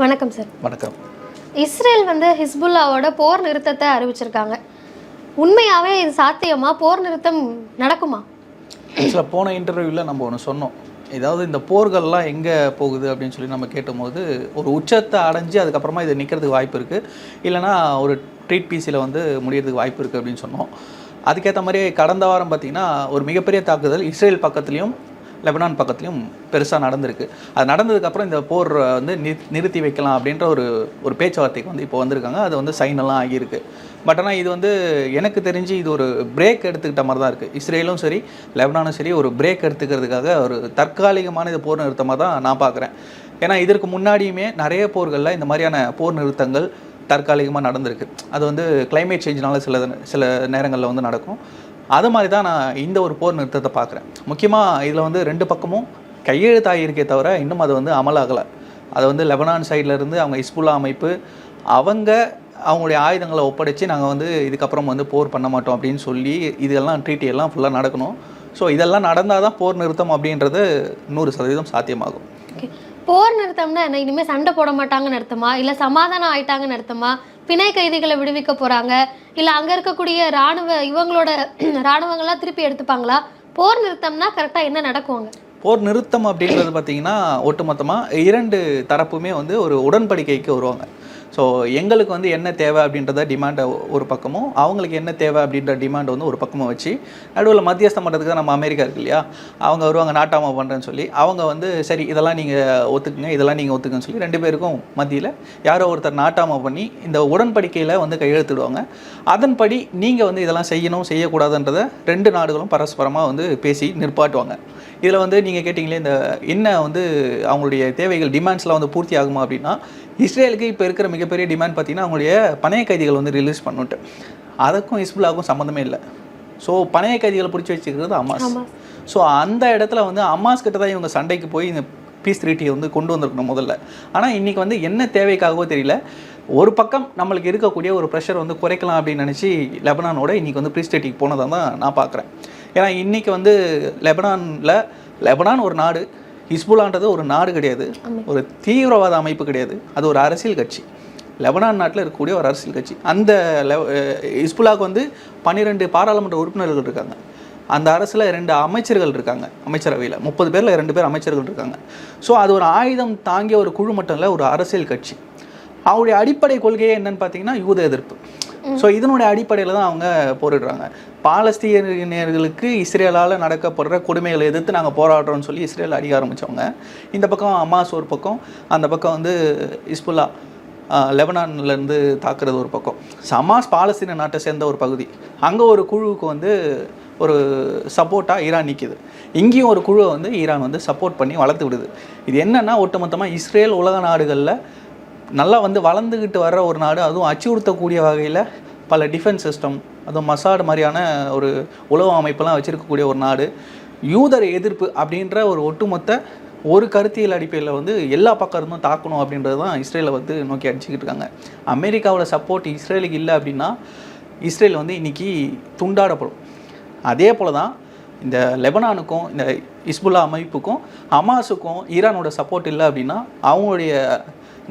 வணக்கம் சார் வணக்கம். இஸ்ரேல் வந்து ஹிஸ்புல்லாவோட போர் நிறுத்தத்தை அறிவிச்சிருக்காங்க. உண்மையாவே இது சாத்தியமா? போர் நிறுத்தம் நடக்குமா? ஆக்சுவலாக போன இன்டர்வியூவில் நம்ம ஒன்று சொன்னோம். ஏதாவது இந்த போர்கள்லாம் எங்கே போகுது அப்படின்னு சொல்லி நம்ம கேட்டும்போது ஒரு உச்சத்தை அடைஞ்சு அதுக்கப்புறமா இது நிற்கிறதுக்கு வாய்ப்பு இருக்குது இல்லைனா ஒரு ட்ரீட் பீஸில் வந்து முடியறதுக்கு வாய்ப்பு இருக்குது அப்படின்னு சொன்னோம். அதுக்கேற்ற மாதிரி கடந்த வாரம் பார்த்திங்கன்னா ஒரு மிகப்பெரிய தாக்குதல் இஸ்ரேல் பக்கத்துலேயும் லெபனான் பக்கத்துலையும் பெருசாக நடந்திருக்கு. அது நடந்ததுக்கப்புறம் இந்த போர் வந்து நிறு- நிறுத்தி வைக்கலாம் அப்படின்ற ஒரு ஒரு பேச்சுவார்த்தைக்கு வந்து இப்போ வந்திருக்காங்க. அது வந்து சைனெல்லாம் ஆகியிருக்கு. பட் ஆனால் இது வந்து எனக்கு தெரிஞ்சு இது ஒரு பிரேக் எடுத்துக்கிட்ட மாதிரி தான் இருக்குது இஸ்ரேலும் சரி லெபனானும் சரி ஒரு பிரேக் எடுத்துக்கிறதுக்காக ஒரு தற்காலிகமான இது போர் நிறுத்தமாக தான் நான் பார்க்குறேன் ஏன்னா இதற்கு முன்னாடியுமே நிறைய போர்களில் இந்த மாதிரியான போர் நிறுத்தங்கள் தற்காலிகமாக நடந்திருக்கு. அது வந்து கிளைமேட் சேஞ்சினால சில சில நேரங்களில் வந்து நடக்கும். அது மாதிரி தான் நான் இந்த ஒரு போர் நிறுத்தத்தை பார்க்குறேன். முக்கியமாக இதில் வந்து ரெண்டு பக்கமும் கையெழுத்தாகியிருக்கே தவிர இன்னும் அது வந்து அமலாகலை. அது வந்து லெபனான் சைட்லேருந்து அவங்க இஸ்புல்லா அமைப்பு அவங்க அவங்களுடைய ஆயுதங்களை ஒப்படைச்சு நாங்கள் வந்து இதுக்கப்புறம் வந்து போர் பண்ண மாட்டோம் அப்படின்னு சொல்லி இதெல்லாம் ட்ரீட்டி எல்லாம் ஃபுல்லாக நடக்கணும். ஸோ இதெல்லாம் நடந்தால் தான் போர் நிறுத்தம் அப்படின்றது நூறு சதவீதம் சாத்தியமாகும். ஓகே. போர் நிறுத்தம்னா என்ன? இனிமே சண்டை போட மாட்டாங்கன்னு அர்த்தமா? இல்ல சமாதானம் ஆயிட்டாங்கன்னு அர்த்தமா? பிணை கைதிகளை விடுவிக்க போறாங்க. இல்ல அங்க இருக்கக்கூடிய ராணுவ இவங்களோட ராணுவங்கள்லாம் திருப்பி எடுத்துப்பாங்களா? போர் நிறுத்தம்னா கரெக்டா என்ன நடக்குவாங்க போர் நிறுத்தம் அப்படின்றது பார்த்தீங்கன்னா ஒட்டுமொத்தமாக இரண்டு தரப்புமே வந்து ஒரு உடன்படிக்கைக்கு வருவாங்க. ஸோ எங்களுக்கு வந்து என்ன தேவை அப்படின்றத டிமாண்டை ஒரு பக்கமும் அவங்களுக்கு என்ன தேவை அப்படின்ற டிமாண்ட் வந்து ஒரு பக்கமும் வச்சு நடுவில் மத்தியஸ்தம் பண்ணுறதுக்கு தான் நம்ம அமெரிக்கா இருக்கு இல்லையா? அவங்க வருவாங்க நாட்டாமா பண்ணுறேன்னு சொல்லி அவங்க வந்து சரி இதெல்லாம் நீங்கள் ஒத்துக்குங்க இதெல்லாம் நீங்கள் ஒத்துக்குன்னு சொல்லி ரெண்டு பேருக்கும் மத்தியில் யாரோ ஒருத்தர் நாட்டாமா பண்ணி இந்த உடன்படிக்கையில் வந்து கையெழுத்திடுவாங்க. அதன்படி நீங்கள் வந்து இதெல்லாம் செய்யணும் செய்யக்கூடாதுன்றதை ரெண்டு நாடுகளும் பரஸ்பரமாக வந்து பேசி நிற்பாட்டுவாங்க. இதில் வந்து நீங்கள் கேட்டிங்களே இந்த என்ன வந்து அவங்களுடைய தேவைகள் டிமாண்ட்ஸ்லாம் வந்து பூர்த்தி ஆகுமா அப்படின்னா இஸ்ரேலுக்கு இப்போ இருக்கிற மிகப்பெரிய டிமாண்ட் பார்த்தீங்கன்னா அவங்களுடைய பணைய கைதிகள் வந்து ரிலீஸ் பண்ணிட்டு அதுக்கும் இஸ்புல்லாவுக்கும் சம்மந்தமே இல்லை. ஸோ பணைய கைதிகளை பிடிச்சி வச்சுக்கிறது அமாஸ். ஸோ அந்த இடத்துல வந்து அம்மாஸ் கிட்ட தான் இவங்க சண்டைக்கு போய் இந்த பீஸ் த்ரீட்டியை வந்து கொண்டு வந்திருக்கணும் முதல்ல. ஆனால் இன்றைக்கி வந்து என்ன தேவைக்காகவோ தெரியல. ஒரு பக்கம் நம்மளுக்கு இருக்கக்கூடிய ஒரு ப்ரெஷர் வந்து குறைக்கலாம் அப்படின்னு நினச்சி லெபனானோட இன்றைக்கி வந்து பீஸ் த்ரீட்டிக்கு போனதாக தான் நான் பார்க்குறேன் ஏன்னா இன்றைக்கி வந்து லெபனானில் லெபனான் ஒரு நாடு. ஹிஸ்புல்லான்றது ஒரு நாடு கிடையாது ஒரு தீவிரவாத அமைப்பு கிடையாது. அது ஒரு அரசியல் கட்சி. லெபனான் நாட்டில் இருக்கக்கூடிய ஒரு அரசியல் கட்சி. அந்த ஹிஸ்புல்லாவுக்கு வந்து பன்னிரெண்டு பாராளுமன்ற உறுப்பினர்கள் இருக்காங்க. அந்த அரசில் ரெண்டு அமைச்சர்கள் இருக்காங்க அமைச்சரவையில். முப்பது பேரில் ரெண்டு பேர் அமைச்சர்கள் இருக்காங்க. ஸோ அது ஒரு ஆயுதம் தாங்கிய ஒரு குழு மட்டும் இல்லை ஒரு அரசியல் கட்சி. அவருடைய அடிப்படை கொள்கையே என்னன்னு பார்த்தீங்கன்னா யூத எதிர்ப்பு. ஸோ இதனுடைய அடிப்படையில் தான் அவங்க போரிடுறாங்க. பாலஸ்தீனியர்களுக்கு இஸ்ரேலால் நடக்கப்படுற கொடுமைகளை எதிர்த்து நாங்கள் போராடுறோம்னு சொல்லி இஸ்ரேல் அடிக்க ஆரம்பித்தவங்க இந்த பக்கம் அமாஸ் ஒரு பக்கம் அந்த பக்கம் வந்து இஸ்புல்லா லெபனான்லேருந்து தாக்குறது ஒரு பக்கம். சமாஸ் பாலஸ்தீன நாட்டை சேர்ந்த ஒரு பகுதி. அங்கே ஒரு குழுவுக்கு வந்து ஒரு சப்போர்ட்டாக ஈரான் நிற்கிது இங்கேயும் ஒரு குழுவை வந்து ஈரான் வந்து சப்போர்ட் பண்ணி வளர்த்து விடுது. இது என்னென்னா ஒட்டுமொத்தமாக இஸ்ரேல் உலக நாடுகளில் நல்லா வந்து வளர்ந்துக்கிட்டு வர்ற ஒரு நாடு அதுவும் அச்சுறுத்தக்கூடிய வகையில் பல டிஃபென்ஸ் சிஸ்டம் அதுவும் மசாடு மாதிரியான ஒரு உளவு அமைப்பெல்லாம் வச்சுருக்கக்கூடிய ஒரு நாடு. யூதர் எதிர்ப்பு அப்படின்ற ஒரு ஒட்டுமொத்த ஒரு கருத்தியல் அடிப்படையில் வந்து எல்லா பக்கம் இருந்தும் தாக்கணும் அப்படின்றது தான் இஸ்ரேலை வந்து நோக்கி அடிச்சுக்கிட்டு இருக்காங்க. அமெரிக்காவோட சப்போர்ட் இஸ்ரேலுக்கு இல்லை அப்படின்னா இஸ்ரேல் வந்து இன்னைக்கு துண்டாடப்படும். அதே போல தான் இந்த லெபனானுக்கும் இந்த இஸ்புல்லா அமைப்புக்கும் ஹமாஸுக்கும் ஈரானோட சப்போர்ட் இல்லை அப்படின்னா அவங்களுடைய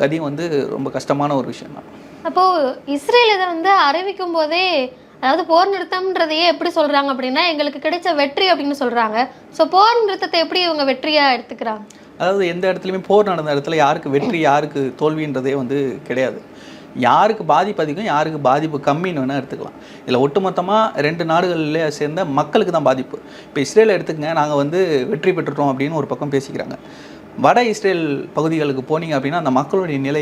கதியும் வந்து ரொம்ப கஷ்டமான ஒரு விஷயம் தான் அப்போ இஸ்ரேல் இதை வந்து அறிவிக்கும் போதே அதாவது போர் நிறுத்தம்ன்றதையே எப்படி சொல்றாங்க அப்படின்னா எங்களுக்கு கிடைச்ச வெற்றி அப்படின்னு சொல்றாங்க. ஸோ போர் நிறுத்தத்தை எப்படி இவங்க வெற்றியா எடுத்துக்கிறாங்க? அதாவது எந்த இடத்துலையுமே போர் நடந்த இடத்துல யாருக்கு வெற்றி யாருக்கு தோல்வின்றதே வந்து கிடையாது. யாருக்கு பாதிப்பு அதிகம் யாருக்கு பாதிப்பு கம்மின்னு வேணால் எடுத்துக்கலாம். இதில் ஒட்டுமொத்தமாக ரெண்டு நாடுகளில் சேர்ந்த மக்களுக்கு தான் பாதிப்பு. இப்போ இஸ்ரேல் எடுத்துக்கங்க நாங்கள் வந்து வெற்றி பெற்றுட்டோம் அப்படின்னு ஒரு பக்கம் பேசிக்கிறாங்க. வட இஸ்ரேல் பகுதிகளுக்கு போனீங்க அப்படின்னா அந்த மக்களுடைய நிலை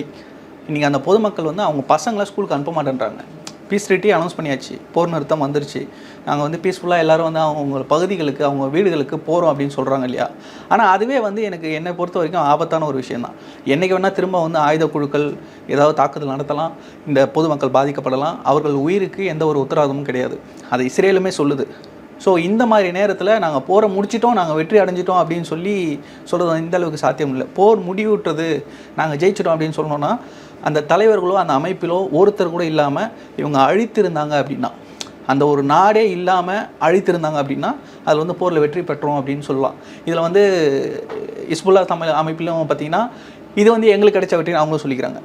இன்றைக்கி அந்த பொதுமக்கள் வந்து அவங்க பசங்களை ஸ்கூலுக்கு அனுப்ப மாட்டேன்றாங்க. பீஸ் ட்ரீட்டி அனௌன்ஸ் பண்ணியாச்சு. போர் நிறுத்தம் வந்துருச்சு. நாங்கள் வந்து பீஸ்ஃபுல்லாக எல்லோரும் வந்து அவங்க பகுதிகளுக்கு அவங்க வீடுகளுக்கு போகிறோம் அப்படின்னு சொல்கிறாங்க இல்லையா? ஆனால் அதுவே வந்து எனக்கு என்னை பொறுத்த வரைக்கும் ஆபத்தான ஒரு விஷயம் தான். என்றைக்கு வேணால் திரும்ப வந்து ஆயுத குழுக்கள் ஏதாவது தாக்குதல் நடத்தலாம் இந்த பொதுமக்கள் பாதிக்கப்படலாம் அவர்கள் உயிருக்கு எந்த ஒரு உத்தரவாதமும் கிடையாது. அது இஸ்ரேலுமே சொல்லுது. ஸோ இந்த மாதிரி நேரத்தில் நாங்கள் போரை முடிச்சிட்டோம் நாங்கள் வெற்றி அடைஞ்சிட்டோம் அப்படின்னு சொல்லி சொல்கிறது இந்த அளவுக்கு சாத்தியம் இல்லை. போர் முடிவுட்டுறது நாங்கள் ஜெயிச்சிட்டோம் அப்படின்னு சொன்னோன்னா அந்த தலைவர்களோ அந்த அமைப்பிலோ ஒருத்தர் கூட இல்லாமல் இவங்க அழித்திருந்தாங்க அப்படின்னா அந்த ஒரு நாடே இல்லாமல் அழித்திருந்தாங்க அப்படின்னா அதில் வந்து போரில் வெற்றி பெற்றோம் அப்படின்னு சொல்லலாம். இதில் வந்து இஸ்புல்லா தமிழ் அமைப்பிலும் பார்த்தீங்கன்னா இது வந்து எங்களுக்கு கிடைச்ச வெற்றின்னு அவங்களும் சொல்லிக்கிறாங்க.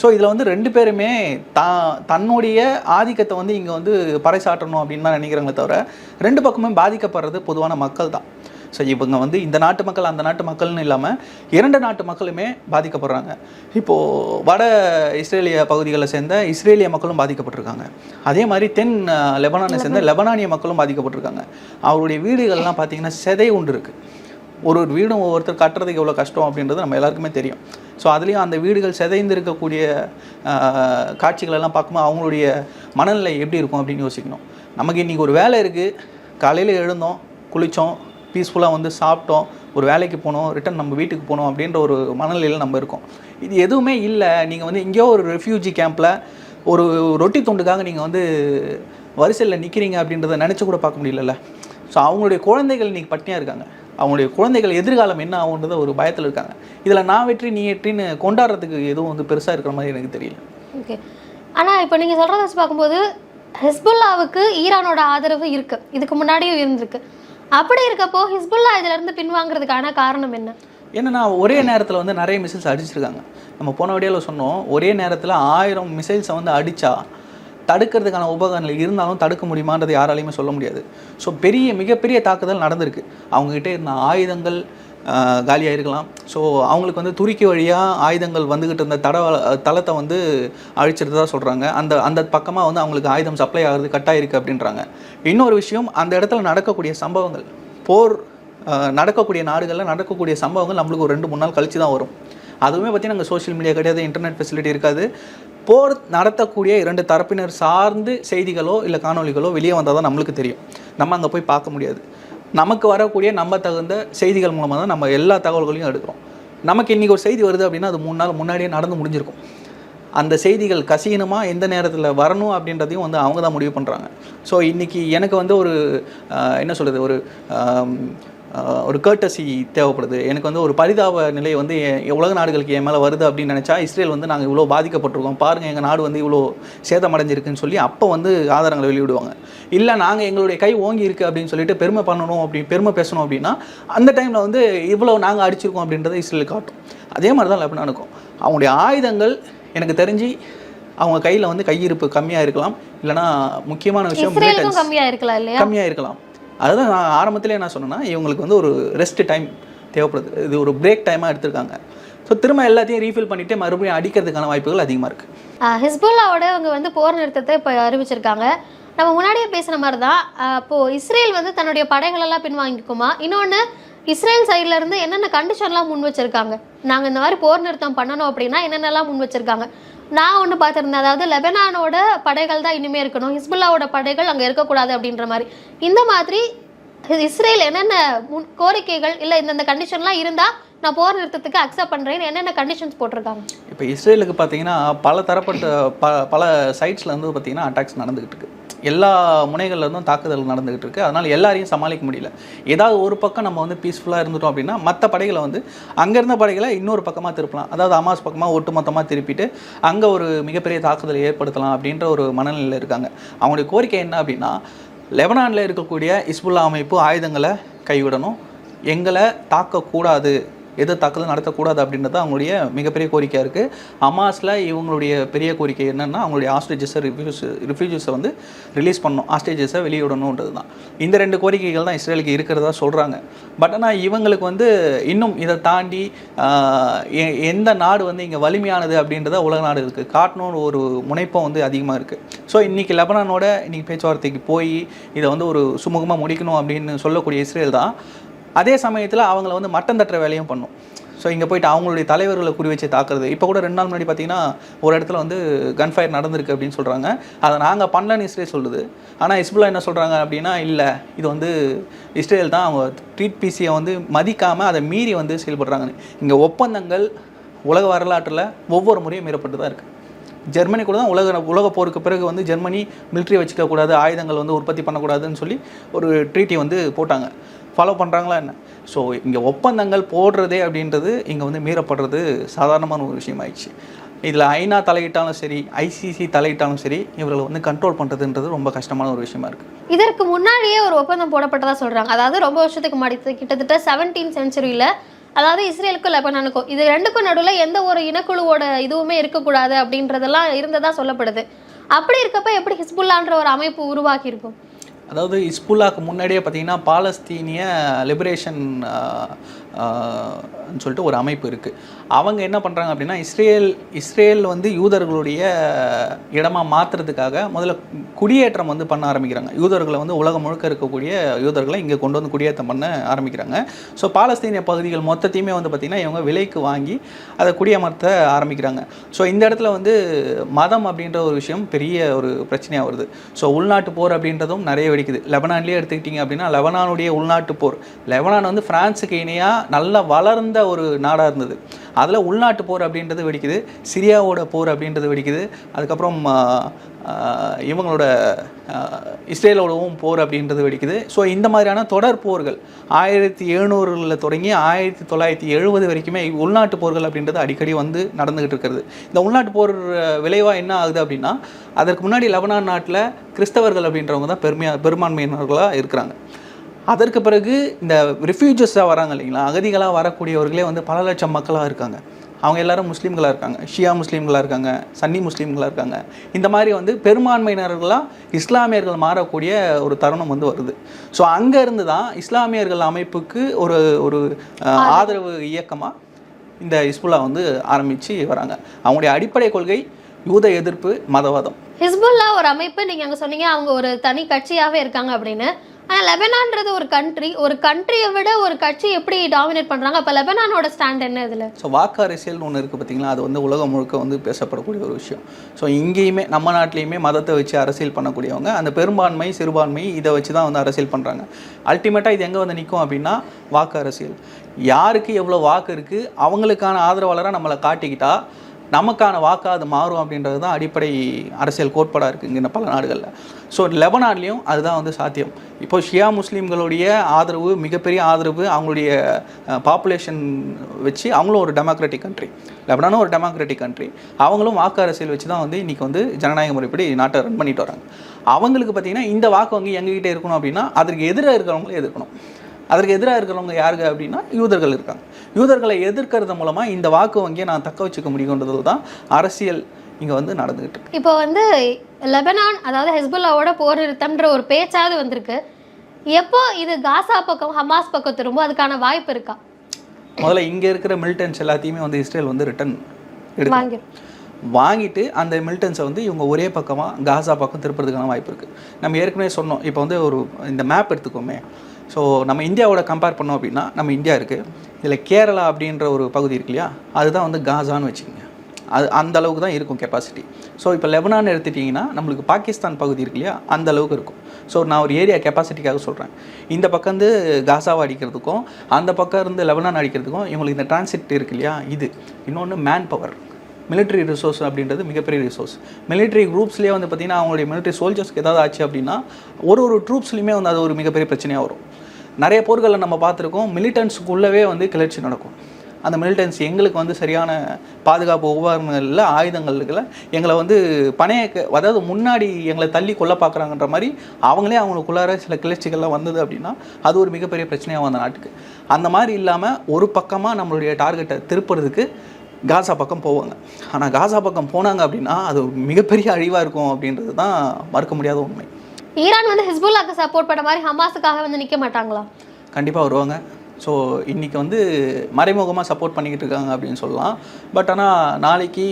ஸோ இதில் வந்து ரெண்டு பேருமே தா தன்னுடைய ஆதிக்கத்தை வந்து இங்கே வந்து பறைசாற்றணும் அப்படின்னு தான் நினைக்கிறாங்களே தவிர ரெண்டு பக்கமுமே பாதிக்கப்படுறது பொதுவான மக்கள் தான். ஸோ இவங்க வந்து இந்த நாட்டு மக்கள் அந்த நாட்டு மக்கள்னு இல்லாமல் இரண்டு நாட்டு மக்களுமே பாதிக்கப்படுறாங்க. இப்போது வட இஸ்ரேலிய பகுதிகளில் சேர்ந்த இஸ்ரேலிய மக்களும் பாதிக்கப்பட்டிருக்காங்க. அதே மாதிரி தென் லெபனானை சேர்ந்த லெபனானிய மக்களும் பாதிக்கப்பட்டிருக்காங்க. அவருடைய வீடுகள்லாம் பார்த்தீங்கன்னா செதை உண்டு இருக்குது ஒரு ஒரு வீடும் ஒவ்வொருத்தர் கட்டுறதுக்கு எவ்வளோ கஷ்டம் அப்படின்றது நம்ம எல்லாருக்குமே தெரியும். ஸோ அதுலேயும் அந்த வீடுகள் சிதைந்து இருக்கக்கூடிய காட்சிகளெல்லாம் பார்க்கும்போது அவங்களுடைய மனநிலை எப்படி இருக்கும் அப்படின்னு யோசிக்கணும். நமக்கு இன்றைக்கி ஒரு வேலை இருக்குது காலையில் எழுந்தோம் குளித்தோம் பீஸ்ஃபுல்லாக வந்து சாப்பிட்டோம் ஒரு வேலைக்கு போனோம் ரிட்டன் நம்ம வீட்டுக்கு போனோம் அப்படின்ற ஒரு மனநிலையில் நம்ம இருக்கோம். இது எதுவுமே இல்லை. நீங்கள் வந்து எங்கேயோ ஒரு ரெஃப்யூஜி கேம்பில் ஒரு ரொட்டி துண்டுக்காக நீங்கள் வந்து வரிசையில் நிற்கிறீங்க அப்படின்றத நினச்சி கூட பார்க்க முடியலல்ல. ஸோ அவங்களுடைய குழந்தைகள் இன்னைக்கு பட்டினியாக இருக்காங்க. அவங்களுடைய குழந்தைகள் எதிர்காலம் என்ன ஆகுன்றத ஒரு பயத்தில் இருக்காங்க. இதில் நான் வெற்றி நீ வெற்றின்னு கொண்டாடுறதுக்கு எதுவும் வந்து பெருசாக இருக்கிற மாதிரி எனக்கு தெரியல. ஓகே ஆனா இப்போ நீங்க சொல்றத வச்சு பார்க்கும்போது ஹிஸ்புல்லாவுக்கு ஈரானோட ஆதரவு இருக்கு. இதுக்கு முன்னாடியும் இருந்திருக்கு. அப்படி இருக்கப்போ ஹிஸ்புல்லா இதுல இருந்து பின்வாங்குறதுக்கான காரணம் என்ன? என்னன்னா ஒரே நேரத்தில் வந்து நிறைய மிசைல்ஸ் அடிச்சிருக்காங்க. நம்ம போன வீடியோவில் சொன்னோம் ஒரே நேரத்தில் ஆயிரம் மிசைல்ஸை வந்து அடித்தா தடுக்கிறதுக்கான உபகரணங்கள் இருந்தாலும் தடுக்க முடியுமான்றது யாராலையுமே சொல்ல முடியாது. ஸோ பெரிய மிகப்பெரிய தாக்குதல் நடந்திருக்கு. அவங்ககிட்ட இருந்த ஆயுதங்கள் காலியாக இருக்கலாம் ஸோ அவங்களுக்கு வந்து துருக்கி வழியாக ஆயுதங்கள் வந்துக்கிட்டு இருந்த தட தளத்தை வந்து அழிச்சிருந்ததா சொல்கிறாங்க அந்த அந்த பக்கமாக வந்து அவங்களுக்கு ஆயுதம் சப்ளை ஆகுறது கட்டாயிருக்கு அப்படின்றாங்க. இன்னொரு விஷயம் அந்த இடத்துல நடக்கக்கூடிய சம்பவங்கள். போர் நடக்கக்கூடிய நாடுகளில் நடக்கக்கூடிய சம்பவங்கள் நம்மளுக்கு ஒரு ரெண்டு மூணு நாள் கழிச்சு தான் வரும். அதுவுமே பார்த்தீங்கன்னா நாங்கள் சோஷியல் மீடியா கிடையாது இன்டர்நெட் ஃபெசிலிட்டி இருக்காது. போர் நடத்தக்கூடிய இரண்டு தரப்பினர் சார்ந்து செய்திகளோ இல்லை காணொளிகளோ வெளியே வந்தால் தான் நம்மளுக்கு தெரியும். நம்ம அங்கே போய் பார்க்க முடியாது. நமக்கு வரக்கூடிய நம்ம தகுந்த செய்திகள் மூலமாக தான் நம்ம எல்லா தகவல்களையும் எடுக்கிறோம். நமக்கு இன்றைக்கி ஒரு செய்தி வருது அப்படின்னா அது மூணு நாள் முன்னாடியே நடந்து முடிஞ்சிருக்கும். அந்த செய்திகள் கசியணுமா? எந்த நேரத்தில் வரணும்? அப்படின்றதையும் வந்து அவங்க தான் முடிவு பண்ணுறாங்க ஸோ இன்றைக்கி எனக்கு வந்து ஒரு என்ன சொல்கிறது ஒரு ஒரு கேர்டசி தேவைப்படுது. எனக்கு வந்து ஒரு பரிதாப நிலை வந்து உலக நாடுகளுக்கு என் மேலே வருது அப்படின்னு நினச்சா இஸ்ரேல் வந்து நாங்கள் இவ்வளோ பாதிக்கப்பட்டிருக்கோம். பாருங்கள் எங்கள் நாடு வந்து இவ்வளோ சேதமடைஞ்சிருக்குன்னு சொல்லி அப்போ வந்து ஆதாரங்களை வெளியிடுவாங்க. இல்லை நாங்கள் எங்களுடைய கை ஓங்கி இருக்கு அப்படின்னு சொல்லிட்டு பெருமை பண்ணணும் அப்படி பெருமை பேசணும் அப்படின்னா அந்த டைமில் வந்து இவ்வளோ நாங்கள் அடிச்சிருக்கோம் அப்படின்றத இஸ்ரேல் காட்டும். அதே மாதிரி தான் லெபனானுக்கும். அவங்களுடைய ஆயுதங்கள் எனக்கு தெரிஞ்சு அவங்க கையில் வந்து கையிருப்பு கம்மியாக இருக்கலாம். இல்லைனா முக்கியமான விஷயம் இஸ்ரேலுக்கும் militants. கம்மியா இருக்கலாம் கம்மியாக இருக்கலாம். அதுதான் நான் ஆரம்பத்திலே என்ன சொன்னேன்னா இவங்களுக்கு வந்து ஒரு ரெஸ்ட் டைம் தேவைப்படுது. இது ஒரு பிரேக் டைமாக எடுத்திருக்காங்க. ஸோ திரும்ப எல்லாத்தையும் ரீஃபில் பண்ணிவிட்டு மறுபடியும் அடிக்கிறதுக்கான வாய்ப்புகள் அதிகமாக இருக்குது ஹிஸ்புல்லாவோட அவங்க வந்து போர் நிறுத்தத்தை இப்போ அறிவிச்சிருக்காங்க. நம்ம முன்னாடியே பேசின மாதிரி தான் இப்போது இஸ்ரேல் வந்து தன்னுடைய படைகளெல்லாம் பின்வாங்கிக்குமா? இன்னொன்று இஸ்ரேல் சைட்ல இருந்து என்னென்ன கண்டிஷன்லாம் முன் வச்சிருக்காங்க? நாங்கள் இந்த மாதிரி போர் நிறுத்தம் பண்ணணும் அப்படின்னா என்னென்னலாம் முன் வச்சிருக்காங்க? நான் ஒன்று பார்த்துருந்தேன். அதாவது லெபனானோட படைகள் தான் இனிமேல் இருக்கணும். ஹிஸ்புல்லாவோட படைகள் அங்கே இருக்கக்கூடாது அப்படின்ற மாதிரி. இந்த மாதிரி இஸ்ரேல் என்னென்ன முன் கோரிக்கைகள் இல்லை இந்தந்த கண்டிஷன்லாம் இருந்தால் நான் போர் நிறுத்தத்துக்கு அக்செப்ட் பண்ணுறேன்னு என்னென்ன கண்டிஷன்ஸ் போட்டிருக்காங்க? இப்போ இஸ்ரேலுக்கு பார்த்தீங்கன்னா பல தரப்பட்ட ப பல சைட்ஸில் வந்து பார்த்தீங்கன்னா அட்டாக்ஸ் நடந்துகிட்டு இருக்கு. எல்லா முனைகள்லேருந்தும் தாக்குதல் நடந்துகிட்டு இருக்கு. அதனால் எல்லாரையும் சமாளிக்க முடியல. ஏதாவது ஒரு பக்கம் நம்ம வந்து பீஸ்ஃபுல்லாக இருந்துட்டோம் அப்படின்னா மற்ற படைகளை வந்து அங்கே இருந்த படைகளை இன்னொரு பக்கமாக திருப்பலாம். அதாவது அமாஸ் பக்கமாக ஒட்டுமொத்தமாக திருப்பிட்டு அங்கே ஒரு மிகப்பெரிய தாக்குதலை ஏற்படுத்தலாம் அப்படின்ற ஒரு மனநிலையில் இருக்காங்க. அவங்களுடைய கோரிக்கை என்ன அப்படின்னா லெபனானில் இருக்கக்கூடிய இஸ்புல்லா அமைப்பு ஆயுதங்களை கைவிடணும். எங்களை தாக்கக்கூடாது. எது தாக்குதல் நடத்தக்கூடாது அப்படின்றது அவங்களுடைய மிகப்பெரிய கோரிக்கையாக இருக்குது ஹமாஸில் இவங்களுடைய பெரிய கோரிக்கை என்னென்னா அவங்களுடைய ஆஸ்ட்ரேஜஸை ரிஃப்யூஸ் ரிஃப்யூஜஸை வந்து ரிலீஸ் பண்ணணும் ஆஸ்ட்ரேஜஸை வெளியிடணுன்றது தான் இந்த ரெண்டு கோரிக்கைகள் தான் இஸ்ரேலுக்கு இருக்கிறதா சொல்கிறாங்க பட் ஆனால் இவங்களுக்கு வந்து இன்னும் இதை தாண்டி எ- எந்த நாடு வந்து இங்கே வலிமையானது அப்படின்றத உலக நாடு இருக்குது காட்டணும்னு ஒரு முனைப்பம் வந்து அதிகமாக இருக்குது ஸோ இன்றைக்கி லெபனானோட இன்றைக்கி பேச்சுவார்த்தைக்கு போய் இதை வந்து ஒரு சுமூகமாக முடிக்கணும் அப்படின்னு சொல்லக்கூடிய இஸ்ரேல் தான். அதே சமயத்தில் அவங்கள வந்து மட்டம் தட்டுற வேலையும் பண்ணும். ஸோ இங்கே போயிட்டு அவங்களுடைய தலைவர்களை குறி வச்சு தாக்குறது. இப்போ கூட ரெண்டு நாள் முன்னாடி பார்த்தீங்கன்னா ஒரு இடத்துல வந்து கன் ஃபயர் நடந்திருக்கு அப்படின்னு சொல்கிறாங்க அதை நாங்கள் பண்ணலன்னு இஸ்ரேல் சொல்லுது. ஆனால் இஸ்புல்லா என்ன சொல்கிறாங்க அப்படின்னா இல்லை இது வந்து இஸ்ரேல் தான் அவங்க ட்ரீட் பிசியை வந்து மதிக்காமல் அதை மீறி வந்து செயல்படுறாங்கன்னு இங்கே ஒப்பந்தங்கள் உலக வரலாற்றில் ஒவ்வொரு முறையும் மீறப்பட்டு தான் இருக்குது ஜெர்மனி கூட தான் உலக உலக போருக்கு பிறகு வந்து ஜெர்மனி மிலிட்ரி வச்சுக்கக்கூடாது ஆயுதங்கள் வந்து உற்பத்தி பண்ணக்கூடாதுன்னு சொல்லி ஒரு ட்ரீட்டி வந்து போட்டாங்க. ஃபாலோ பண்ணுறாங்களா என்ன? ஸோ இங்கே ஒப்பந்தங்கள் போடுறதே அப்படின்றது இங்கே வந்து மீறப்படுறது சாதாரணமான ஒரு விஷயம் ஆயிடுச்சு இதில் ஐநா தலையிட்டாலும் சரி ஐசிசி தலையிட்டாலும் சரி இவர்களை வந்து கண்ட்ரோல் பண்ணுறதுன்றது ரொம்ப கஷ்டமான ஒரு விஷயமா இருக்குது இதற்கு முன்னாடியே ஒரு ஒப்பந்தம் போடப்பட்டதாக சொல்கிறாங்க அதாவது ரொம்ப வருஷத்துக்கு முன்னாடி கிட்டத்தட்ட செவன்டீன் சென்ச்சுரியில் அதாவது இஸ்ரேலுக்கும் லெபனானுக்கும் இது ரெண்டுக்கும் நடுவில் எந்த ஒரு இனக்குழுவோட இதுவுமே இருக்கக்கூடாது அப்படின்றதெல்லாம் இருந்ததாக சொல்லப்படுது. அப்படி இருக்கப்ப எப்படி ஹிஸ்புல்லான்ற ஒரு அமைப்பு உருவாக்கி இருக்கும் அதாவது இஸ்புல்லாக்கு முன்னாடியே பார்த்தீங்கன்னா பாலஸ்தீனிய லிபரேஷன் சொல்லிட்டு ஒரு அமைப்பு இருக்குது அவங்க என்ன பண்ணுறாங்க அப்படின்னா இஸ்ரேல் இஸ்ரேல் வந்து யூதர்களுடைய இடமாக மாற்றுறதுக்காக முதல்ல குடியேற்றம் வந்து பண்ண ஆரம்பிக்கிறாங்க. யூதர்களை வந்து உலகம் முழுக்க இருக்கக்கூடிய யூதர்களை இங்கே கொண்டு வந்து குடியேற்றம் பண்ண ஆரம்பிக்கிறாங்க. ஸோ பாலஸ்தீனிய பகுதிகள் மொத்தத்தையுமே வந்து பார்த்திங்கன்னா இவங்க விலைக்கு வாங்கி அதை குடியமர்த்த ஆரம்பிக்கிறாங்க. ஸோ இந்த இடத்துல வந்து மதம் அப்படின்ற ஒரு விஷயம் பெரிய ஒரு பிரச்சனையாக வருது. ஸோ உள்நாட்டு போர் அப்படின்றதும் நிறைய வெடிக்குது. லெபனான்லேயே எடுத்துக்கிட்டிங்க அப்படின்னா லெபனானுடைய உள்நாட்டு போர். லெபனான் வந்து ஃப்ரான்ஸுக்கு இணையாக நல்லா வளர்ந்த ஒரு நாடாக இருந்தது. அதில் உள்நாட்டு போர் அப்படின்றது வெடிக்குது சிரியாவோட போர் அப்படின்றது வெடிக்குது. அதுக்கப்புறம் இவங்களோட இஸ்ரேலோடவும் போர் அப்படின்றது வெடிக்குது. ஸோ இந்த மாதிரியான தொடர் போர்கள் ஆயிரத்தி எழுநூறுல தொடங்கி ஆயிரத்தி தொள்ளாயிரத்தி எழுபது வரைக்குமே உள்நாட்டு போர்கள் அப்படின்றது அடிக்கடி வந்து நடந்துகிட்டு இருக்கிறது. இந்த உள்நாட்டு போர் விளைவாக என்ன ஆகுது அப்படின்னா அதற்கு முன்னாடி லெபனான் நாட்டில் கிறிஸ்தவர்கள் அப்படின்றவங்க தான் பெருமையா பெரும்பான்மையினர்களாக இருக்கிறாங்க. அதற்கு பிறகு இந்த ரிஃப்யூஜஸாக வராங்க இல்லைங்களா? அகதிகளாக வரக்கூடியவர்களே வந்து பல லட்சம் மக்களாக இருக்காங்க. அவங்க எல்லாரும் முஸ்லீம்களாக இருக்காங்க. ஷியா முஸ்லீம்களாக இருக்காங்க. சன்னி முஸ்லீம்களாக இருக்காங்க. இந்த மாதிரி வந்து பெரும்பான்மையினர்களாக இஸ்லாமியர்கள் மாறக்கூடிய ஒரு தருணம் வந்து வருது. ஸோ அங்கேருந்து தான் இஸ்லாமியர்கள் அமைப்புக்கு ஒரு ஒரு ஆதரவு இயக்கமாக இந்த இஸ்புல்லா வந்து ஆரம்பித்து வராங்க. அவங்களுடைய அடிப்படை கொள்கை யூத எதிர்ப்பு மதவாதம். ஹிஸ்புல்லா ஒரு அமைப்பு. நீங்க அங்க சொன்னீங்க அவங்க ஒரு தனி கட்சியாவே இருக்காங்க அப்படின்னு. ஆனால் லெபனான்றது ஒரு கண்ட்ரி ஒரு கண்ட்ரியை விட ஒரு கட்சி எப்படி டாமினேட் பண்ணுறாங்க அப்போ லெபனானோட ஸ்டாண்ட் என்ன இதில்? ஸோ வாக்கு அரசியல்னு ஒன்று இருக்குது பார்த்தீங்களா அது வந்து உலகம் முழுக்க வந்து பேசப்படக்கூடிய ஒரு விஷயம். ஸோ இங்கேயுமே நம்ம நாட்டிலையுமே மதத்தை வச்சு அரசியல் பண்ணக்கூடியவங்க அந்த பெரும்பான்மை சிறுபான்மை இதை வச்சு தான் வந்து அரசியல் பண்ணுறாங்க அல்டிமேட்டாக இது எங்கே வந்து நிற்கும் அப்படின்னா வாக்கு அரசியல். யாருக்கு எவ்வளோ வாக்கு இருக்குது அவங்களுக்கான ஆதரவாளராக நம்மளை காட்டிக்கிட்டா நமக்கான வாக்காக அது மாறும் அப்படின்றது தான் அடிப்படை அரசியல் கோட்பாடாக இருக்குது இங்கே பல நாடுகளில். ஸோ லெபனான்லேயும் அதுதான் வந்து சாத்தியம். இப்போ ஷியா முஸ்லீம்களுடைய ஆதரவு மிகப்பெரிய ஆதரவு அவங்களுடைய பாப்புலேஷன் வச்சு அவங்களும் ஒரு டெமோக்ராட்டிக் கண்ட்ரி லெபனானும் ஒரு டெமோக்ராட்டிக் கண்ட்ரி அவங்களும் வாக்கு அரசியல் வச்சு தான் வந்து இன்றைக்கி வந்து ஜனநாயக முறைப்படி நாட்டை ரன் பண்ணிட்டு வராங்க. அவங்களுக்கு பார்த்திங்கன்னா இந்த வாக்கு வங்கி எங்ககிட்ட இருக்கணும் அப்படின்னா அதற்கு எதிராக இருக்கிறவங்களே எதிர்க்கணும். அதற்கு எதிராக இருக்கிறவங்க யாருங்க அப்படின்னா யூதர்கள் இருக்காங்க. யூதர்களை எதிர்க்கிறது மூலமாக இந்த வாக்கு வங்கியை நான் தக்க வச்சுக்க முடியுன்றது தான் அரசியல் இங்கே வந்து நடந்துகிட்டு இப்போ வந்து லெபனான் அதாவது ஹெஸ்புல்லாவோட போர் நிறுத்தம்ன்ற ஒரு பேச்சாவது வந்திருக்கு. எப்போ இது காசா பக்கம் ஹமாஸ் பக்கம் திரும்ப அதுக்கான வாய்ப்பு இருக்கா? முதல்ல இங்கே இருக்கிற மிலிட்டன்ஸ் எல்லாத்தையுமே வந்து இஸ்ரேல் வந்து ரிட்டன் வாங்கிரும். வாங்கிட்டு அந்த மிலிட்டன்ஸை வந்து இவங்க ஒரே பக்கமாக காசா பக்கம் திருப்புறதுக்கான வாய்ப்பு இருக்குது நம்ம ஏற்கனவே சொன்னோம். இப்போ வந்து ஒரு இந்த மேப் எடுத்துக்கோமே. ஸோ நம்ம இந்தியாவோட கம்பேர் பண்ணோம் அப்படின்னா நம்ம இந்தியா இருக்குது இதில் கேரளா அப்படின்ற ஒரு பகுதி இருக்கு இல்லையா? அதுதான் வந்து காசான்னு வச்சுக்கோங்க. அது அந்த அளவுக்கு தான் இருக்கும் கெப்பாசிட்டி ஸோ இப்போ லெபனான் எடுத்துட்டிங்கன்னா நம்மளுக்கு பாகிஸ்தான் பகுதி இருக்கு இல்லையா? அந்த அளவுக்கு இருக்கும். ஸோ நான் ஒரு ஏரியா கெப்பாசிட்டிக்காக சொல்கிறேன் இந்த பக்கம் வந்து காசாவை அடிக்கிறதுக்கும் அந்த பக்கம் இருந்து லெபனான் அடிக்கிறதுக்கும் இவங்களுக்கு இந்த டிரான்சிட் இருக்கு இல்லையா? இது. இன்னொன்று மேன் பவர் மிலிட்ரி ரிசோர்ஸ் அப்படின்றது மிகப்பெரிய ரிசோர்ஸ் மிலிட்ரி குரூப்ஸ்லேயே வந்து பார்த்திங்கன்னா அவங்களுடைய மிலிட்ரி சோல்ஜர்ஸ்க்கு ஏதாவது ஆச்சு அப்படின்னா ஒரு ஒரு ட்ரூப்ஸ்லையுமே வந்து அது ஒரு மிகப்பெரிய பிரச்சனையாக வரும். நிறைய போர்களில் நம்ம பார்த்துருக்கோம் மிலிட்டன்ஸுக்குள்ளவே வந்து கிளர்ச்சி நடக்கும். அந்த மிலிட்டன்ஸ் எங்களுக்கு வந்து சரியான பாதுகாப்பு உபகரணங்கள் இல்லை ஆயுதங்கள் இருக்குல்ல எங்களை வந்து பணைய அதாவது முன்னாடி எங்களை தள்ளி கொல்ல பார்க்குறாங்கன்ற மாதிரி அவங்களே அவங்களுக்குள்ளார சில கிளர்ச்சிகள்லாம் வந்தது அப்படின்னா அது ஒரு மிகப்பெரிய பிரச்சனையாக அந்த நாட்டுக்கு. அந்த மாதிரி இல்லாமல் ஒரு பக்கமாக நம்மளுடைய டார்கெட்டை திருப்புறதுக்கு காசா பக்கம் போவாங்க. ஆனால் காசா பக்கம் போனாங்க அப்படின்னா அது மிகப்பெரிய அழிவாக இருக்கும் அப்படின்றது தான் மறுக்க முடியாத உண்மை. ஈரான் வந்து ஹிஸ்புல்லாக்கு சப்போர்ட் பண்ண மாதிரி ஹமாஸுக்காக வந்து நிக்க மாட்டாங்களா? கண்டிப்பாக வருவாங்க. ஸோ இன்றைக்கி வந்து மறைமுகமாக சப்போர்ட் பண்ணிக்கிட்டு இருக்காங்க அப்படின்னு சொல்லலாம். பட் ஆனால் நாளைக்கு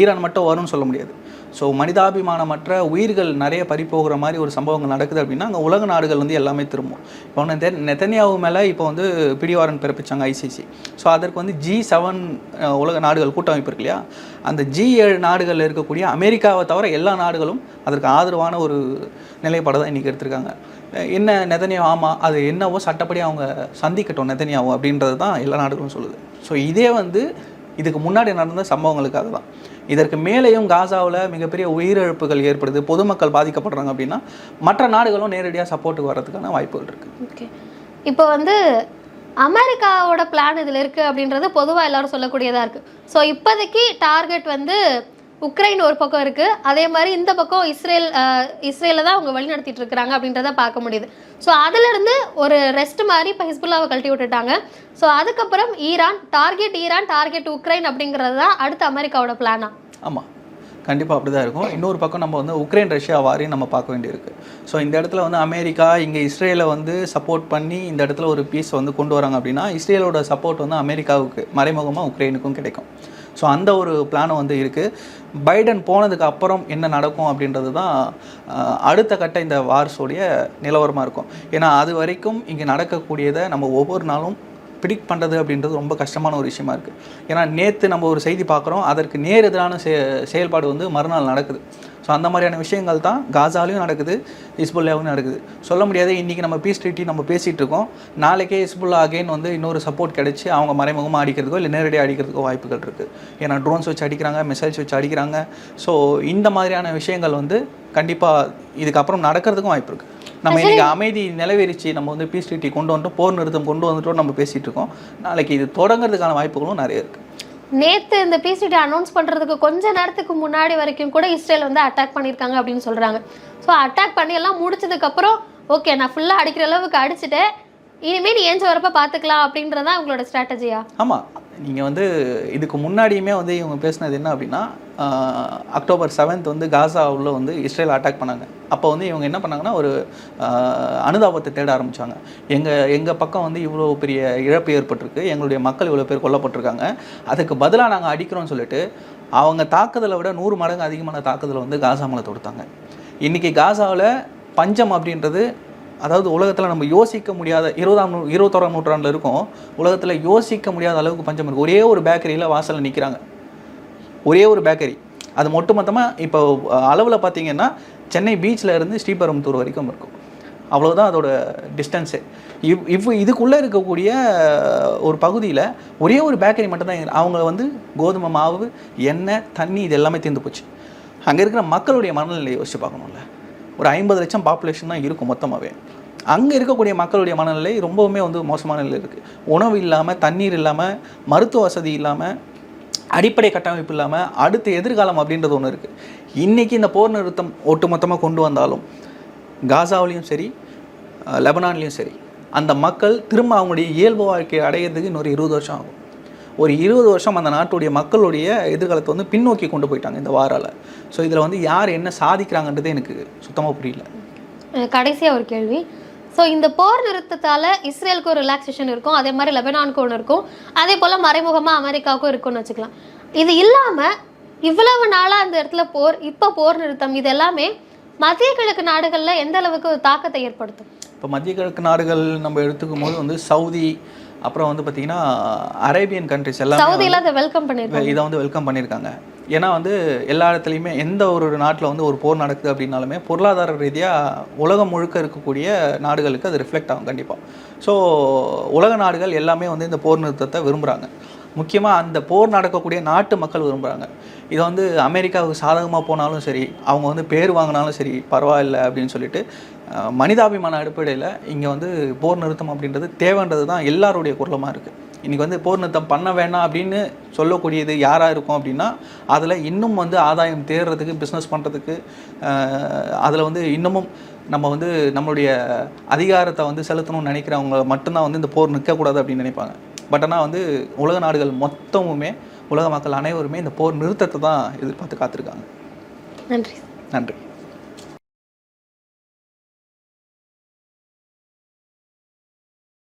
ஈரான் மட்டும் வரும்னு சொல்ல முடியாது. ஸோ மனிதாபிமானமற்ற உயிர்கள் நிறைய பறிப்போகிற மாதிரி ஒரு சம்பவங்கள் நடக்குது அப்படின்னா அங்கே உலக நாடுகள் வந்து எல்லாமே திரும்பும். இப்போ நெத நெத்தனியாவு மேலே இப்போ வந்து பிடிவாரன் பிறப்பிச்சாங்க ஐசிசி ஸோ அதற்கு வந்து ஜி செவன் உலக நாடுகள் கூட்டமைப்பு இருக்கு இல்லையா? அந்த ஜி ஏழு நாடுகளில் இருக்கக்கூடிய அமெரிக்காவை தவிர எல்லா நாடுகளும் அதற்கு ஆதரவான ஒரு நிலைப்பாடை தான் இன்றைக்கி எடுத்திருக்காங்க. என்ன நெதனியோ ஆமாம் அது என்னவோ சட்டப்படி அவங்க சந்திக்கட்டும் நெதனியாவோ அப்படின்றது தான் எல்லா நாடுகளும் சொல்லுது. ஸோ இதே வந்து இதுக்கு முன்னாடி நடந்த சம்பவங்களுக்காக தான். இதற்கு மேலேயும் காசாவில் மிகப்பெரிய உயிரிழப்புகள் ஏற்படுது பொதுமக்கள் பாதிக்கப்படுறாங்க அப்படின்னா மற்ற நாடுகளும் நேரடியாக சப்போர்ட்டுக்கு வர்றதுக்கான வாய்ப்புகள் இருக்குது ஓகே இப்போ வந்து அமெரிக்காவோட பிளான் இதில் இருக்குது அப்படின்றது பொதுவாக எல்லாரும் சொல்லக்கூடியதாக இருக்குது ஸோ இப்போதைக்கு டார்கெட் வந்து உக்ரைன் ஒரு பக்கம் இருக்கு. அதே மாதிரி இந்த பக்கம் இஸ்ரேல் இஸ்ரேலில் இஸ்ரேல தான் அவங்க வழி நடத்திட்டு இருக்கிறாங்க அப்படின்றத பார்க்க முடியுது. ஸோ அதுலேருந்து ஒரு ரெஸ்ட் மாதிரி இப்போ ஹிஸ்புல்லாவை கழட்டி விட்டுட்டாங்க. ஸோ அதுக்கப்புறம் Iran target Iran target Ukraine அப்படிங்கிறது தான் அடுத்த அமெரிக்காவோட பிளானா ஆமாம் கண்டிப்பாக அப்படி தான் இருக்கும். இன்னொரு பக்கம் நம்ம வந்து உக்ரைன் ரஷ்யா வாரியும் நம்ம பார்க்க வேண்டியிருக்கு. ஸோ இந்த இடத்துல வந்து அமெரிக்கா இங்கே இஸ்ரேலை வந்து சப்போர்ட் பண்ணி இந்த இடத்துல ஒரு பீஸ் வந்து கொண்டு வராங்க அப்படின்னா இஸ்ரேலோட சப்போர்ட் வந்து அமெரிக்காவுக்கு மறைமுகமாக உக்ரைனுக்கும் கிடைக்கும். ஸோ அந்த ஒரு பிளானும் வந்து இருக்குது பைடன் போனதுக்கு அப்புறம் என்ன நடக்கும் அப்படின்றது தான் அடுத்த கட்ட இந்த வார்ஸோடைய நிலவரமாக இருக்கும். ஏன்னா அது வரைக்கும் இங்கே நடக்கக்கூடியதை நம்ம ஒவ்வொரு நாளும் ப்ரிடிக்ட் பண்ணுறது அப்படின்றது ரொம்ப கஷ்டமான ஒரு விஷயமா இருக்குது ஏன்னா நேற்று நம்ம ஒரு செய்தி பார்க்குறோம் அதற்கு நேர் எதிரான செ செயல்பாடு வந்து மறுநாள் நடக்குது. ஸோ அந்த மாதிரியான விஷயங்கள் தான் காசாலையும் நடக்குது ஹிஸ்புல்லாவும் நடக்குது. சொல்ல முடியாது இன்றைக்கி நம்ம பீஸ் ட்ரீட்டி நம்ம பேசிகிட்டு இருக்கோம். நாளைக்கே ஹிஸ்புல்லா அகைன் வந்து இன்னொரு சப்போர்ட் கிடைச்சி அவங்க மறைமுகமாக அடிக்கிறதுக்கோ இல்லை நேரடியாக அடிக்கிறதுக்கோ வாய்ப்புகள் இருக்குது ஏன்னா ட்ரோன்ஸ் வச்சு அடிக்கிறாங்க மிசைல்ஸ் வச்சு அடிக்கிறாங்க. ஸோ இந்த மாதிரியான விஷயங்கள் வந்து கண்டிப்பாக இதுக்கப்புறம் நடக்கிறதுக்கும் வாய்ப்பு இருக்குது நம்ம இன்னைக்கு அமைதி நிலவேறிச்சு நம்ம வந்து பீஸ் ட்ரீட்டி கொண்டு வந்துட்டோம் போர் நிறுத்தம் கொண்டு வந்துட்டோம் நம்ம பேசிகிட்டு இருக்கோம். நாளைக்கு இது தொடங்குறதுக்கான வாய்ப்புகளும் நிறைய இருக்குது நேற்று இந்த பிசிடி அனௌன்ஸ் பண்ணுறதுக்கு கொஞ்ச நேரத்துக்கு முன்னாடி வரைக்கும் கூட இஸ்ரேல் வந்து அட்டாக் பண்ணியிருக்காங்க அப்படின்னு சொல்கிறாங்க ஸோ அட்டாக் பண்ணி எல்லாம் முடிச்சதுக்கப்புறம் ஓகே நான் ஃபுல்லாக அடிக்கிற அளவுக்கு அடிச்சுட்டேன். இனிமே நீ ஏஞ்ச வரப்ப பாத்துக்கலாம் அப்படின்றதான் உங்களோட ஸ்ட்ராட்டஜியா ஆமாம் நீங்கள் வந்து இதுக்கு முன்னாடியுமே வந்து இவங்க பேசினது என்ன அப்படின்னா அக்டோபர் செவன்த் வந்து காசாவில் வந்து இஸ்ரேல் அட்டாக் பண்ணாங்க. அப்போ வந்து இவங்க என்ன பண்ணாங்கன்னா ஒரு அனுதாபத்தை தேட ஆரம்பிச்சாங்க. எங்கள் எங்கள் பக்கம் வந்து இவ்வளோ பெரிய இழப்பு ஏற்பட்டிருக்கு. எங்களுடைய மக்கள் இவ்வளோ பேர் கொல்லப்பட்டிருக்காங்க. அதுக்கு பதிலாக நாங்கள் அடிக்கிறோம்னு சொல்லிட்டு அவங்க தாக்குதலை விட நூறு மடங்கு அதிகமான தாக்குதலை வந்து காசா மேலே தொடுத்தாங்க. இன்றைக்கி காசாவில் பஞ்சம் அப்படின்றது அதாவது உலகத்தில் நம்ம யோசிக்க முடியாத இருபதாம் நூ இருபத்தோராம் நூற்றாண்டில் இருக்கும் உலகத்தில் யோசிக்க முடியாத அளவுக்கு பஞ்சம் இருக்குது ஒரே ஒரு பேக்கரியில் வாசலில் நிற்கிறாங்க ஒரே ஒரு பேக்கரி. அது ஒட்டுமொத்தமாக இப்போ அளவில் பார்த்தீங்கன்னா சென்னை பீச்சில் இருந்து ஸ்ரீபெரும்புத்தூர் வரைக்கும் இருக்கும். அவ்வளோதான் அதோட டிஸ்டன்ஸு. இவ் இவ் இதுக்குள்ளே இருக்கக்கூடிய ஒரு பகுதியில் ஒரே ஒரு பேக்கரி மட்டும்தான் அவங்க வந்து கோதுமை மாவு எண்ணெய் தண்ணி இது எல்லாமே தீர்ந்து போச்சு. அங்கே இருக்கிற மக்களுடைய மனநிலையை யோசிச்சு பார்க்கணும்ல. ஒரு ஐம்பது லட்சம் பாப்புலேஷன் தான் இருக்கும் மொத்தமாகவே அங்கே இருக்கக்கூடிய மக்களுடைய மனநிலை ரொம்பவுமே வந்து மோசமான நிலை இருக்குது உணவு இல்லாமல் தண்ணீர் இல்லாமல் மருத்துவ வசதி இல்லாமல் அடிப்படை கட்டமைப்பு இல்லாமல் அடுத்த எதிர்காலம் அப்படின்றது ஒன்று இருக்குது இன்றைக்கி இந்த போர் நிறுத்தம் ஒட்டுமொத்தமாக கொண்டு வந்தாலும் காசாவிலையும் சரி லெபனான்லேயும் சரி அந்த மக்கள் திரும்ப அவங்களுடைய இயல்பு வாழ்க்கையை அடையிறதுக்கு இன்னொரு இருபது வருஷம் ஆகும். ஒரு இருபது வருஷம் அந்த நாட்டுடைய மக்களுடைய எதிர்காலத்தை வந்து பின்னோக்கி கொண்டு போயிட்டாங்க இந்த வாரால. ஸோ இதில் வந்து யார் என்ன சாதிக்கிறாங்கன்றது எனக்கு சுத்தமாக புரியல. அஹ் கடைசியா ஒரு கேள்வி. ஸோ இந்த போர் நிறுத்தத்தால இஸ்ரேலுக்கு ஒரு ரிலாக்ஸேஷன் இருக்கும் அதே மாதிரி லெபனானுக்கு ஒன்று இருக்கும் அதே போல மறைமுகமா அமெரிக்காவுக்கும் இருக்கும்னு வச்சுக்கலாம். இது இல்லாம இவ்வளவு நாளா அந்த இடத்துல போர் இப்போ போர் நிறுத்தம் இது எல்லாமே மத்திய கிழக்கு நாடுகள்ல எந்த அளவுக்கு ஒரு தாக்கத்தை ஏற்படுத்தும்? இப்போ மத்திய கிழக்கு நாடுகள் நம்ம எடுத்துக்கும் போது வந்து சவுதி அப்புறம் வந்து பார்த்திங்கன்னா அரேபியன் கண்ட்ரிஸ் எல்லாமே சவுதியில அதை வெல்கம் பண்ணிருக்காங்க இதை வந்து வெல்கம் பண்ணியிருக்காங்க. ஏன்னா வந்து எல்லா இடத்துலையுமே எந்த ஒரு நாட்டில் வந்து ஒரு போர் நடக்குது அப்படின்னாலுமே பொருளாதார ரீதியாக உலகம் முழுக்க இருக்கக்கூடிய நாடுகளுக்கு அது ரிஃப்ளெக்ட் ஆகும் கண்டிப்பாக ஸோ உலக நாடுகள் எல்லாமே வந்து இந்த போர் நிறுத்தத்தை விரும்புகிறாங்க முக்கியமாக அந்த போர் நடக்கக்கூடிய நாட்டு மக்கள் விரும்புகிறாங்க இதை வந்து அமெரிக்காவுக்கு சாதகமாக போனாலும் சரி அவங்க வந்து பேர் வாங்கினாலும் சரி பரவாயில்ல அப்படின்னு சொல்லிட்டு மனிதாபிமான அடிப்படையில் இங்கே வந்து போர் நிறுத்தம் அப்படின்றது தேவைன்றது தான் எல்லாருடைய குரலமாக இருக்குது இன்றைக்கி வந்து போர் நிறுத்தம் பண்ண வேணாம் அப்படின்னு சொல்லக்கூடியது யாராக இருக்கும் அப்படின்னா அதில் இன்னும் வந்து ஆதாயம் தேடுறதுக்கு பிஸ்னஸ் பண்ணுறதுக்கு அதில் வந்து இன்னமும் நம்ம வந்து நம்மளுடைய அதிகாரத்தை வந்து செலுத்தணும்னு நினைக்கிறவங்க மட்டும்தான் வந்து இந்த போர் நிற்கக்கூடாது அப்படின்னு நினைப்பாங்க. பட் ஆனால் வந்து உலக நாடுகள் மொத்தமுமே உலக மக்கள் அனைவருமே இந்த போர் நிறுத்தத்தை தான் எதிர்பார்த்து காத்திருக்காங்க. நன்றி. நன்றி.